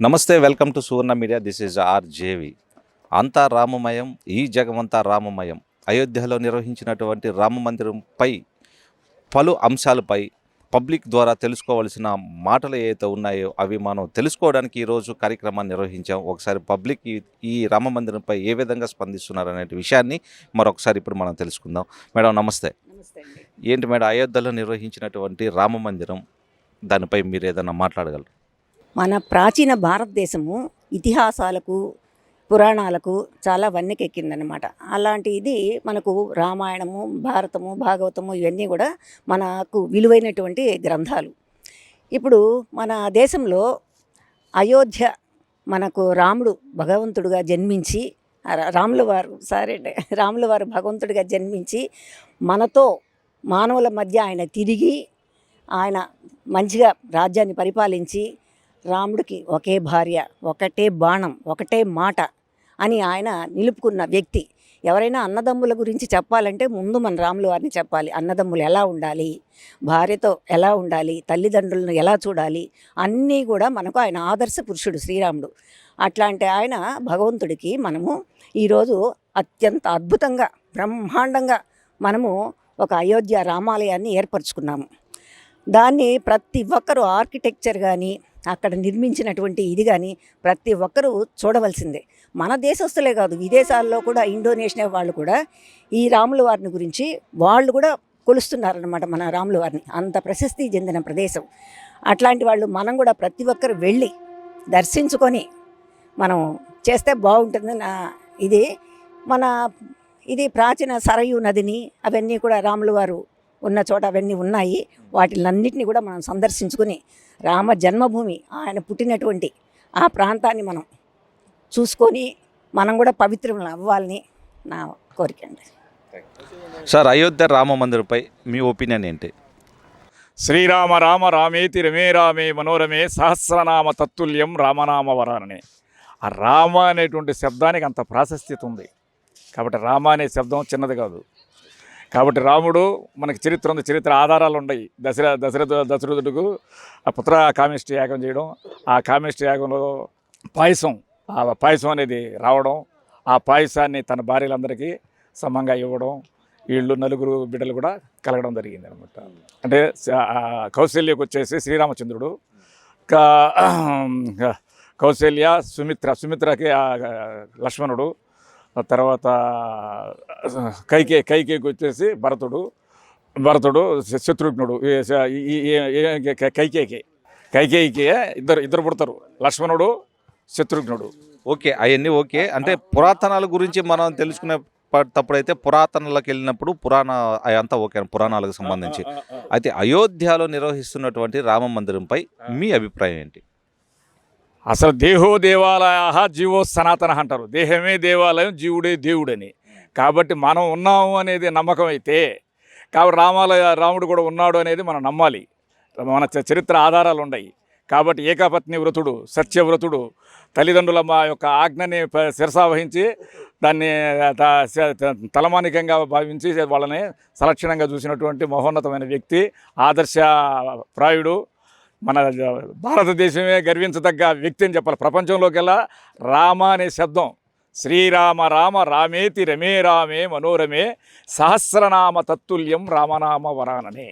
నమస్తే welcome to Suvarna media. This is R J V అంతా రామమయం ఈ జగమంతా రామమయం అయోధ్యలో నిర్వహించినటువంటి రామ మందిరంపై పలు అంశాలపై పబ్లిక్ ద్వారా తెలుసుకోవాల్సిన మాటలు ఏవైతే ఉన్నాయో అవి మనం తెలుసుకోవడానికి ఈరోజు కార్యక్రమాన్ని నిర్వహించాం. ఒకసారి పబ్లిక్ ఈ- రామ మందిరంపై ఏ విధంగా స్పందిస్తున్నారు అనే విషయాన్ని మరొకసారి ఇప్పుడు మనం తెలుసుకుందాం. మేడం నమస్తే. ఏంటి మేడం అయోధ్యలో నిర్వహించినటువంటి రామ మందిరం దానిపై మీరు ఏదైనా మాట్లాడగలరు? మన ప్రాచీన భారతదేశము ఇతిహాసాలకు పురాణాలకు చాలా వన్నెకెక్కిందనమాట అలాంటి ఇది మనకు రామాయణము భారతము భాగవతము ఇవన్నీ కూడా మనకు విలువైనటువంటి గ్రంథాలు. ఇప్పుడు మన దేశంలో అయోధ్య మనకు రాముడు భగవంతుడుగా జన్మించి రా- రాముల వారు సారీ రాముల వారు భగవంతుడిగా జన్మించి మనతో మానవుల మధ్య ఆయన తిరిగి ఆయన మంచిగా రాజ్యాన్ని పరిపాలించి రాముడికి ఒకే భార్య ఒకటే బాణం ఒకటే మాట అని ఆయన నిలుపుకున్న వ్యక్తి. ఎవరైనా అన్నదమ్ముల గురించి చెప్పాలంటే ముందు మన రాములు వారిని చెప్పాలి. అన్నదమ్ములు ఎలా ఉండాలి? భార్యతో ఎలా ఉండాలి? తల్లిదండ్రులను ఎలా చూడాలి? అన్నీ కూడా మనకు ఆయన ఆదర్శ పురుషుడు శ్రీరాముడు. అట్లాంటి ఆయన భగవంతుడికి మనము ఈరోజు అత్యంత అద్భుతంగా బ్రహ్మాండంగా మనము ఒక అయోధ్య రామాలయాన్ని ఏర్పరచుకున్నాము. దాన్ని ప్రతి ఒక్కరూ ఆర్కిటెక్చర్ కానీ అక్కడ నిర్మించినటువంటి ఇది కానీ ప్రతి ఒక్కరూ చూడవలసిందే. మన దేశస్తులే కాదు విదేశాల్లో కూడా ఇండోనేషియా వాళ్ళు కూడా ఈ రాముల వారిని గురించి వాళ్ళు కూడా కొలుస్తున్నారనమాట మన రాముల వారిని. అంత ప్రశస్తి చెందిన ప్రదేశం. అట్లాంటి వాళ్ళు మనం కూడా ప్రతి ఒక్కరు వెళ్ళి దర్శించుకొని మనం చేస్తే బాగుంటుంది నా ఇది. మన ఇది ప్రాచీన సరయు నదిని అవన్నీ కూడా రాములు వారు ఉన్న చోట అవన్నీ ఉన్నాయి. వాటిలన్నిటిని కూడా మనం సందర్శించుకుని రామ జన్మభూమి ఆయన పుట్టినటువంటి ఆ ప్రాంతాన్ని మనం చూసుకొని మనం కూడా పవిత్రం అవ్వాలని నా కోరిక అండి. సార్ అయోధ్య రామ మందిరంపై మీ ఒపీనియన్ ఏంటి? శ్రీరామ రామ రామేతి రమే రామే మనోరమే సహస్రనామ తత్తుల్యం రామనామ వరాననే ఆ రామ అనేటువంటి శబ్దానికి అంత ప్రాశస్త్యత ఉంది. కాబట్టి రామ అనే శబ్దం చిన్నది కాదు. కాబట్టి రాముడు మనకి చరిత్ర ఉంది. చరిత్ర ఆధారాలు ఉన్నాయి. దశర దశరథ దశరథుడుకు ఆ పుత్ర కామిష్టి యాగం చేయడం. ఆ కామిష్టి యాగంలో పాయసం ఆ పాయసం అనేది రావడం. ఆ పాయసాన్ని తన భార్యలందరికీ సమంగా ఇవ్వడం. వీళ్ళు నలుగురు బిడ్డలు కూడా కలగడం జరిగింది అనమాట అంటే కౌశల్యకు వచ్చేసి శ్రీరామచంద్రుడు. కా- కౌశల్య సుమిత్ర సుమిత్రకి ఆ లక్ష్మణుడు. తర్వాత కైకే కైకేకి వచ్చేసి భరతుడు భరతుడు శత్రుఘ్నుడు కైకేకి కైకేయికి ఇద్దరు ఇద్దరు పుడతారు. లక్ష్మణుడు శత్రుఘ్నుడు. ఓకే అవన్నీ ఓకే. అంటే పురాతనాల గురించి మనం తెలుసుకునే తప్పుడైతే పురాతనలకు వెళ్ళినప్పుడు పురాణ అదంతా ఓకే పురాణాలకు సంబంధించి. అయితే అయోధ్యలో నిర్వహిస్తున్నటువంటి రామ మందిరంపై మీ అభిప్రాయం ఏంటి? అసలు దేహో దేవాలయ జీవో సనాతన అంటారు. దేహమే దేవాలయం జీవుడే దేవుడని. కాబట్టి మనం ఉన్నాము అనేది నమ్మకం అయితే కాబట్టి రామాలయ రాముడు కూడా ఉన్నాడు అనేది మనం నమ్మాలి. మన చ- చరిత్ర ఆధారాలు ఉన్నాయి. కాబట్టి ఏకపత్ని వ్రతుడు సత్యవ్రతుడు తల్లిదండ్రుల మా యొక్క ఆజ్ఞని ప- శిరసావహించి దాన్ని తలమానికంగా భావించి వాళ్ళని సలక్షణంగా చూసినటువంటి మహోన్నతమైన వ్యక్తి ఆదర్శ ప్రాయుడు మన భారతదేశమే గర్వించదగ్గ వ్యక్తి అని చెప్పాలి. ప్రపంచంలోకెల్లా రామ అనే శబ్దం. శ్రీరామ రామ రామేతి రమే రామే మనోరమే సహస్రనామ తత్తుల్యం రామనామ వరాననే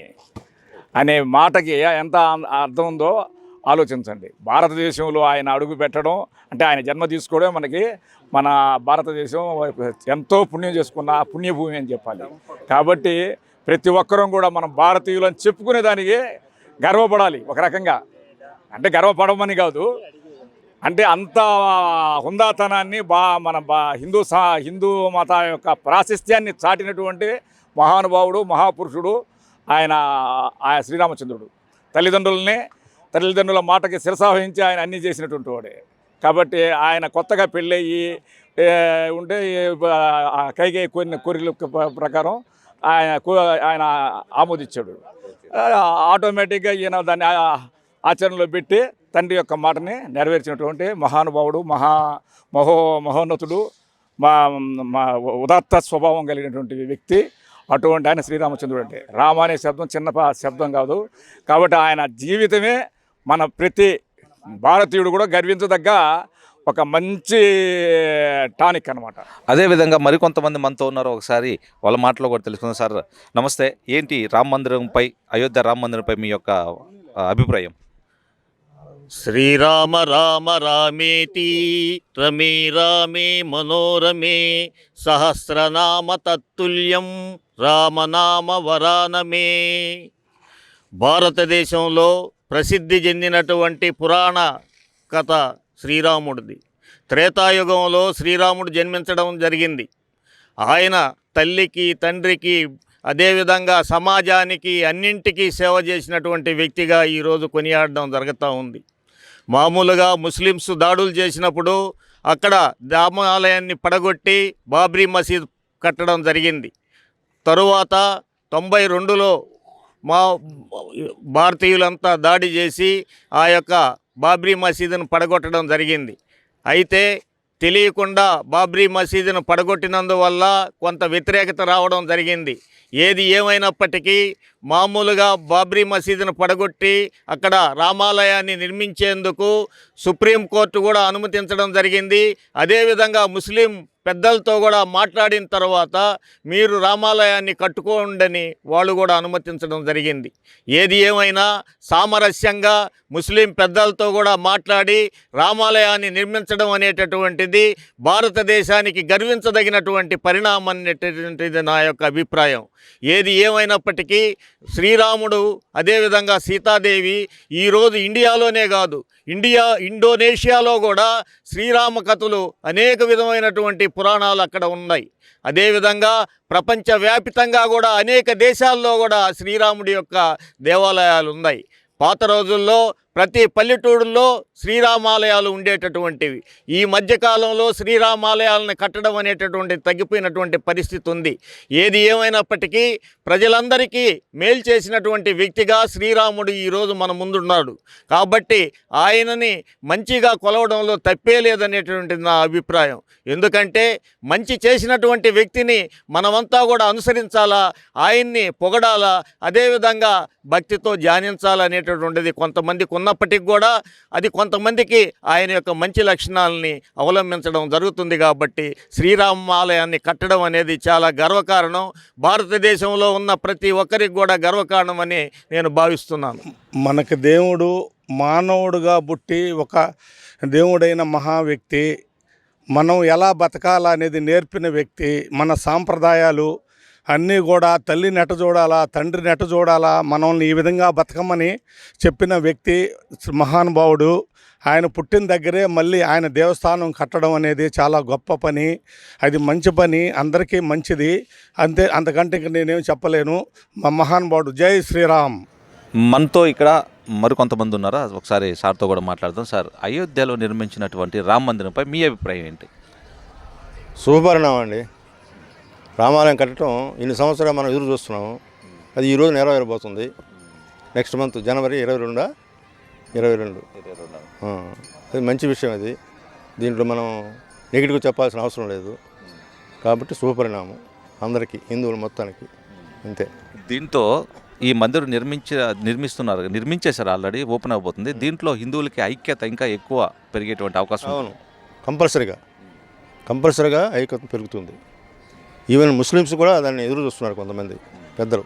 అనే మాటకి ఎంత అర్థం ఉందో ఆలోచించండి. భారతదేశంలో ఆయన అడుగు పెట్టడం అంటే ఆయన జన్మ తీసుకోవడం మనకి మన భారతదేశం ఎంతో పుణ్యం చేసుకున్న పుణ్యభూమి అని చెప్పాలి. కాబట్టి ప్రతి ఒక్కరూ కూడా మనం భారతీయులని చెప్పుకునే దానికి గర్వపడాలి ఒక రకంగా. అంటే గర్వపడమని కాదు. అంటే అంత హుందాతనాన్ని బా మన బా హిందూ సా హిందూ మత యొక్క ప్రాశస్త్యాన్ని చాటినటువంటి మహానుభావుడు మహాపురుషుడు ఆయన ఆయన శ్రీరామచంద్రుడు. తల్లిదండ్రులని తల్లిదండ్రుల మాటకి శిరసావహించి ఆయన అన్నీ చేసినటువంటి వాడే. కాబట్టి ఆయన కొత్తగా పెళ్ళయ్యి ఉంటే ఏ, కైకే కొన్ని కోరికల ప్రకారం ఆయన ఆయన ఆమోదించాడు. ఆటోమేటిక్గా ఈయన దాన్ని ఆచరణలో పెట్టి తండ్రి యొక్క మాటని నెరవేర్చినటువంటి మహానుభావుడు మహా మహో మహోన్నతుడు మా మా ఉదాత్త స్వభావం కలిగినటువంటి వ్యక్తి. అటువంటి ఆయన శ్రీరామచంద్రుడు అంటే. రామ అనే శబ్దం చిన్న శబ్దం కాదు. కాబట్టి ఆయన జీవితమే మన ప్రతి భారతీయుడు కూడా గర్వించదగ్గ ఒక మంచి టానిక్ అనమాట అదేవిధంగా మరికొంతమంది మనతో ఉన్నారు ఒకసారి వాళ్ళ మాటలో కూడా తెలుసుకుందాం. సార్ నమస్తే. ఏంటి రామ మందిరంపై అయోధ్య రామ మందిరంపై మీ యొక్క అభిప్రాయం? శ్రీరామ రామ రామేతి రమే రామే మనోరమే సహస్రనామ తత్తుల్యం రామనామ వరానమే. భారతదేశంలో ప్రసిద్ధి చెందినటువంటి పురాణ కథ శ్రీరాముడిది. త్రేతాయుగంలో శ్రీరాముడు జన్మించడం జరిగింది. ఆయన తల్లికి తండ్రికి అదేవిధంగా సమాజానికి అన్నింటికీ సేవ చేసినటువంటి వ్యక్తిగా ఈరోజు కొనియాడడం జరుగుతూ ఉంది. మామూలుగా ముస్లిమ్స్ దాడులు చేసినప్పుడు అక్కడ రామాలయాన్ని పడగొట్టి బాబ్రీ మసీద్ కట్టడం జరిగింది. తరువాత తొంభై రెండులో మా భారతీయులంతా దాడి చేసి ఆ యొక్క బాబ్రీ మసీదును పడగొట్టడం జరిగింది. అయితే తెలియకుండా బాబ్రీ మసీదును పడగొట్టినందువల్ల కొంత వ్యతిరేకత రావడం జరిగింది. ఏది ఏమైనప్పటికీ మామూలుగా బాబ్రీ మసీదును పడగొట్టి అక్కడ రామాలయాన్ని నిర్మించేందుకు సుప్రీంకోర్టు కూడా అనుమతించడం జరిగింది. అదేవిధంగా ముస్లిం పెద్దలతో కూడా మాట్లాడిన తర్వాత మీరు రామాలయాన్ని కట్టుకోండని వాళ్ళు కూడా అనుమతించడం జరిగింది. ఏది ఏమైనా సామరస్యంగా ముస్లిం పెద్దలతో కూడా మాట్లాడి రామాలయాన్ని నిర్మించడం అనేటటువంటిది భారతదేశానికి గర్వించదగినటువంటి పరిణామం అనేటటువంటిది నా యొక్క అభిప్రాయం. ఏది ఏమైనప్పటికీ శ్రీరాముడు అదేవిధంగా సీతాదేవి ఈరోజు ఇండియాలోనే కాదు ఇండియా ఇండోనేషియాలో కూడా శ్రీరామ కథలు అనేక విధమైనటువంటి పురాణాలు అక్కడ ఉన్నాయి. అదేవిధంగా ప్రపంచవ్యాపితంగా కూడా అనేక దేశాల్లో కూడా శ్రీరాముడి యొక్క దేవాలయాలు ఉన్నాయి. పాత రోజుల్లో ప్రతి పల్లెటూరులో శ్రీరామాలయాలు ఉండేటటువంటివి. ఈ మధ్యకాలంలో శ్రీరామాలయాలను కట్టడం అనేటటువంటి తగ్గిపోయినటువంటి పరిస్థితి ఉంది. ఏది ఏమైనప్పటికీ ప్రజలందరికీ మేలు చేసినటువంటి వ్యక్తిగా శ్రీరాముడు ఈరోజు మన ముందున్నాడు. కాబట్టి ఆయనని మంచిగా కొలవడంలో తప్పే లేదనేటటువంటిది నా అభిప్రాయం. ఎందుకంటే మంచి చేసినటువంటి వ్యక్తిని మనమంతా కూడా అనుసరించాలా ఆయన్ని పొగడాలా అదేవిధంగా భక్తితో ధ్యానించాలనేటటువంటిది కొంతమందికి ఉన్నప్పటికీ కూడా అది కొంతమందికి ఆయన యొక్క మంచి లక్షణాలని అవలంబించడం జరుగుతుంది కాబట్టి శ్రీరామాలయాన్ని కట్టడం అనేది చాలా గర్వకారణం. భారతదేశంలో ఉన్న ప్రతి ఒక్కరికి కూడా గర్వకారణం అని నేను భావిస్తున్నాను. మనకు దేవుడు మానవుడుగా పుట్టి ఒక దేవుడైన మహా వ్యక్తి మనం ఎలా బతకాలనేది నేర్పిన వ్యక్తి మన సాంప్రదాయాలు అన్నీ కూడా తల్లి నెట చూడాలా తండ్రి నెట చూడాలా మనల్ని ఈ విధంగా బతకమని చెప్పిన వ్యక్తి మహానుభావుడు. ఆయన పుట్టిన దగ్గరే మళ్ళీ ఆయన దేవస్థానం కట్టడం అనేది చాలా గొప్ప పని. అది మంచి పని అందరికీ మంచిది. అంతే అంతకంటే ఇంక నేనేం చెప్పలేను. మా మహానుభావుడు జై శ్రీరామ్. మనతో ఇక్కడ మరికొంతమంది ఉన్నారా? ఒకసారి సార్తో కూడా మాట్లాడదాం. సార్ అయోధ్యలో నిర్మించినటువంటి రామ మందిరంపై మీ అభిప్రాయం ఏంటి? శుభపరిణామం అండి. రామాలయం కట్టడం ఇన్ని సంవత్సరాలు మనం ఎదురు చూస్తున్నాము అది ఈరోజు నెరవేరబోతుంది. నెక్స్ట్ మంత్ జనవరి ఇరవై రెండా? ఇరవై రెండు. అది మంచి విషయం అది దీంట్లో మనం నెగిటివ్ చెప్పాల్సిన అవసరం లేదు. కాబట్టి శుభపరిణామం అందరికీ హిందువులు మొత్తానికి. అంతే. దీంతో ఈ మందిరం నిర్మించ నిర్మిస్తున్నారు. నిర్మించేశారు ఆల్రెడీ ఓపెన్ అవబోతుంది దీంట్లో హిందువులకి ఐక్యత ఇంకా ఎక్కువ పెరిగేటువంటి అవకాశం. అవును. కంపల్సరీగా. కంపల్సరీగా ఐక్యత పెరుగుతుంది. ఈవెన్ ముస్లిమ్స్ కూడా దాన్ని ఎదురు చూస్తున్నారు కొంతమంది పెద్దలు.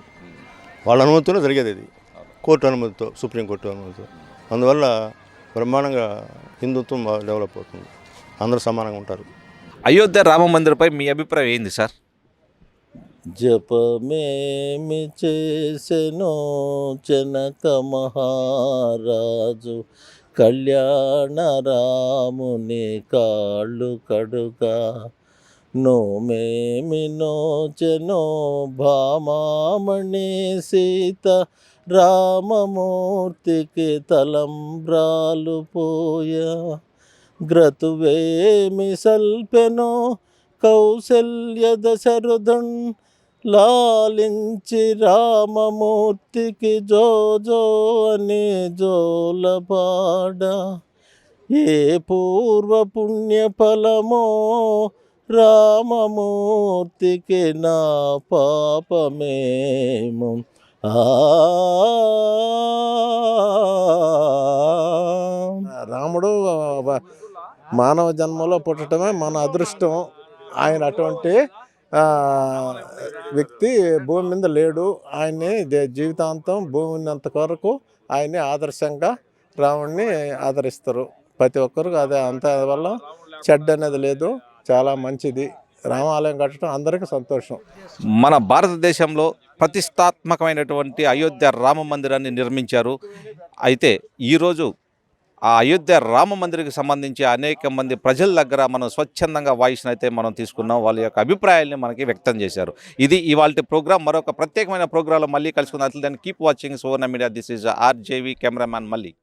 వాళ్ళ అనుమతితో జరిగేది ఇది. కోర్టు అనుమతితో సుప్రీంకోర్టు అనుమతితో. అందువల్ల బ్రహ్మాండంగా హిందుత్వం డెవలప్ అవుతుంది. అందరూ సమానంగా ఉంటారు. అయోధ్య రామ మందిరంపై మీ అభిప్రాయం ఏంది సార్? జపమేమి చేసెనో జనక మహారాజు కళ్యాణ రాముని కాళ్ళు కడుగా నోమేమి నోచనో భామామణి సీత రామమూర్తికి తలంబ్రాలు పోయా. గ్రతువేమి సల్పెనో కౌశల్య దశరథున్ లాలించి రామమూర్తికి జోజో అని జోలపాడ ఏ పూర్వ పుణ్యఫలమో రామమూర్తికి నా పాపమేమో. ఆ. రాముడు మానవ జన్మలో పుట్టడమే మన అదృష్టం. ఆయన అటువంటి వ్యక్తి భూమి మీద లేడు. ఆయన్ని దే- జీవితాంతం భూమి ఉన్నంత వరకు ఆయన్ని ఆదర్శంగా రాముడిని ఆదరిస్తారు. ప్రతి ఒక్కరు అదే అంత వల్ల చెడ్డ అనేది లేదు. చాలా మంచిది. రామాలయం కట్టడం అందరికీ సంతోషం. మన భారతదేశంలో ప్రతిష్టాత్మకమైనటువంటి అయోధ్య రామ మందిరాన్ని నిర్మించారు. అయితే ఈరోజు ఆ అయోధ్య రామ మందిరికి సంబంధించి అనేక మంది ప్రజల దగ్గర మనం స్వచ్ఛందంగా వాయిస్ని అయితే మనం తీసుకున్నాం. వాళ్ళ యొక్క అభిప్రాయాల్ని మనకి వ్యక్తం చేశారు. ఇది ఇవాళ ప్రోగ్రామ్ మరొక ప్రత్యేకమైన ప్రోగ్రాంలో మళ్ళీ కలుసుకుందాం. దాన్ని keep watching Suvarna media this is R J V cameraman మళ్ళీ